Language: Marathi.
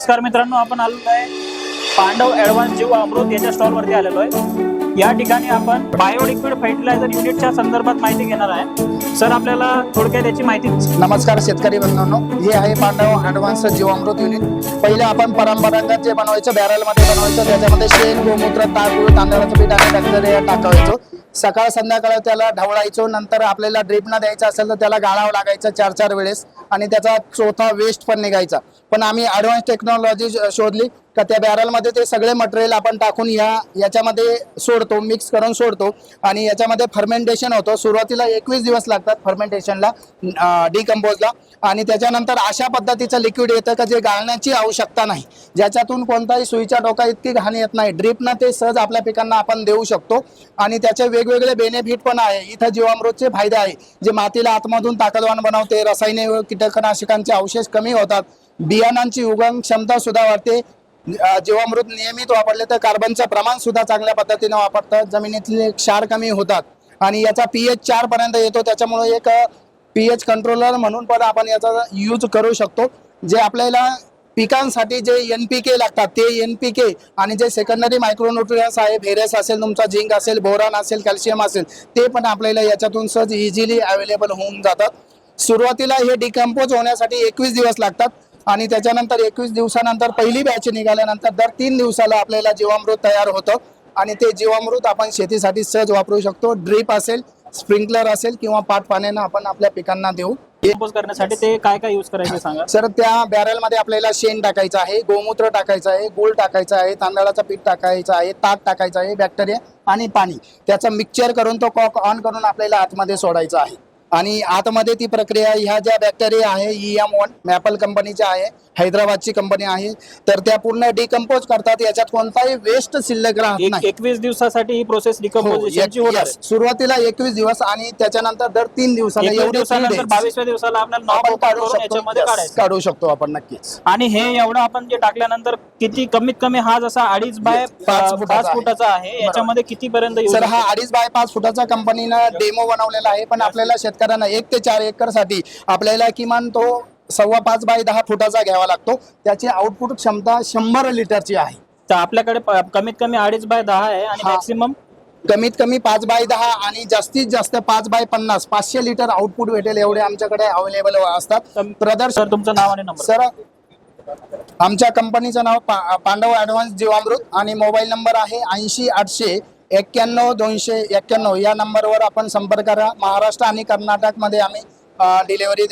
नमस्कार मित्रांनो आपण आलेलो आहे पांडव ऍडव्हान्स जीव अमृत याच्या स्टॉल वरती आलेलो आहे. या ठिकाणी आपण बायोलिक्विड फर्टिलायझर युनिटच्या संदर्भात माहिती घेणार आहे. सर आपल्याला थोडक्यात याची माहिती नमस्कार शेतकरी बंधूंनो हे आहे पांडव ऍडव्हान्स जीवामृत युनिट पहिले आपण परंपरागत जे बनवायचं बॅरलमध्ये बनवायचं त्याच्यामध्ये शेण गोमूत्र तांदूळ तांदळाचं पीठ आणि बॅक्टेरिया टाकायचो. सकाळ संध्याकाळ त्याला ढवळायचो नंतर आपल्याला ड्रिपनं द्यायचं असेल तर त्याला गाळावं लागायचं चार चार वेळेस. आणि त्याचा चौथा वेस्ट पण निघायचा. पण आम्ही ॲडव्हान्स टेक्नॉलॉजी शोधली. का त्या बॅरलमध्ये ते सगळे मटेरियल आपण टाकून ह्या याच्यामध्ये सोडतो मिक्स करून सोडतो. आणि याच्यामध्ये फर्मेंटेशन होतं. सुरुवातीला एकवीस दिवस लागतात फर्मेंटेशनला डिकम्पोजला आणि त्याच्यानंतर अशा पद्धतीचं लिक्विड येतं का जे गाळण्याची आवश्यकता नाही. ज्याच्यातून कोणताही सुईच्या डोका इतकी घाण येत नाही. ड्रीपनं ते सहज आपल्या पिकांना आपण देऊ शकतो. आणि त्याचे वेगवेगळे बेनिफिट पण आहे. इथं जीवामृतचे फायदे आहे. जे मातीला आतमधून ताकदवान बनवते रसायने व कीटकनाशकांचे अवशेष कमी होतात. बियाणांची उगम क्षमता सुद्धा वाढते. जीवामृत नियमित वापरले तर कार्बनचं प्रमाण सुद्धा चांगल्या पद्धतीने वापरतं. जमिनीतले क्षार कमी होतात. आणि याचा पीएच चार पर्यंत येतो. त्याच्यामुळे एक पीएच कंट्रोलर म्हणून पण आपण याचा यूज करू शकतो. जे आपल्याला पिकांसाठी जे एन पी के लागतात ते एन पी के आणि जे सेकंडरी मायक्रोन्युट्रियन्स आहे भेरेस असेल तुमचा झिंक असेल बोरान असेल कॅल्शियम असेल ते पण आपल्याला याच्यातून सहज इझिली अवेलेबल होऊन जातात सुरुवातीला हे डिकम्पोज होण्यासाठी एकवीस दिवस लागतात. आणि त्याच्यानंतर एकवीस दिवसानंतर पहिली बॅच निघाल्यानंतर दर तीन दिवसाला आपल्याला जीवामृत तयार होतं. आणि ते जीवामृत आपण शेतीसाठी सहज वापरू शकतो. ड्रीप असेल स्प्रिंकलर असेल किंवा पाट पाण्यानं आपण आपल्या पिकांना देऊ. करण्यासाठी ते काय काय यूज करायचे सांगा? सर त्या बॅरलमध्ये आपल्याला शेण टाकायचं आहे गोमूत्र टाकायचं आहे गुळ टाकायचं आहे तांदळाचं पीठ टाकायचं आहे ताक टाकायचं आहे बॅक्टेरिया आणि पाणी. त्याचं मिक्सचर करून तो कॉक ऑन करून आपल्याला आतमध्ये सोडायचा आहे. आणि आतमध्ये ती प्रक्रिया ह्या ज्या बॅक्टेरिया आहे ई एम वन मॅपल कंपनीच्या आहे हैदराबादची कंपनी आहे तर त्या पूर्ण डिकम्पोज करतात. याच्यात कोणताही वेस्ट शिल्लक राहत नाही. एकवीस दिवसासाठी ही प्रोसेस हो, डिकम्पोजिशनची होणार. सुरुवातीला एकवीस दिवस आणि त्याच्यानंतर दर तीन दिवसाला एवढे बावीसव्या दिवसाला आपण काढू शकतो. आपण नक्कीच. आणि हे एवढं आपण जे टाकल्यानंतर किती कमीत कमी हा जसा अडीच बाय पाच फुटाचा पाच आहे. फुटाचा आहे. याच्यामध्ये किती पर्यंत सर हा? अडीच बाय पाच फुटाचा कंपनीनं डेमो बनवलेला आहे पण आपल्याला शेतकऱ्यांना एक ते चार एकरसाठी आपल्याला किमान तो सव्वा पाच बाय दहा फुटाचा घ्यावा लागतो. त्याची आउटपुट क्षमता शंभर लिटरची आहे. तर आपल्याकडे प- कमीत कमी अडीच बाय दहा आहे आणि हा. मॅक्सिमम कमीत कमी पाच बाय दहा आणि जास्तीत जास्त पाच बाय पन्नास पाचशे लिटर आउटपुट भेटेल एवढे आमच्याकडे अवेलेबल असतात. प्रदर्शन सर तुमचं नाव आणि नंबर सर आमच्या कंपनीचं नाव पा- पांडव ॲडव्हान्स जीवामृत आणि मोबाईल नंबर आहे ऐंशी आठशे एक्क्याण्णव दोनशे एक्क्याण्णव या नंबरवर आपण संपर्क करा. महाराष्ट्र आणि कर्नाटकमध्ये आम्ही डिलेवरी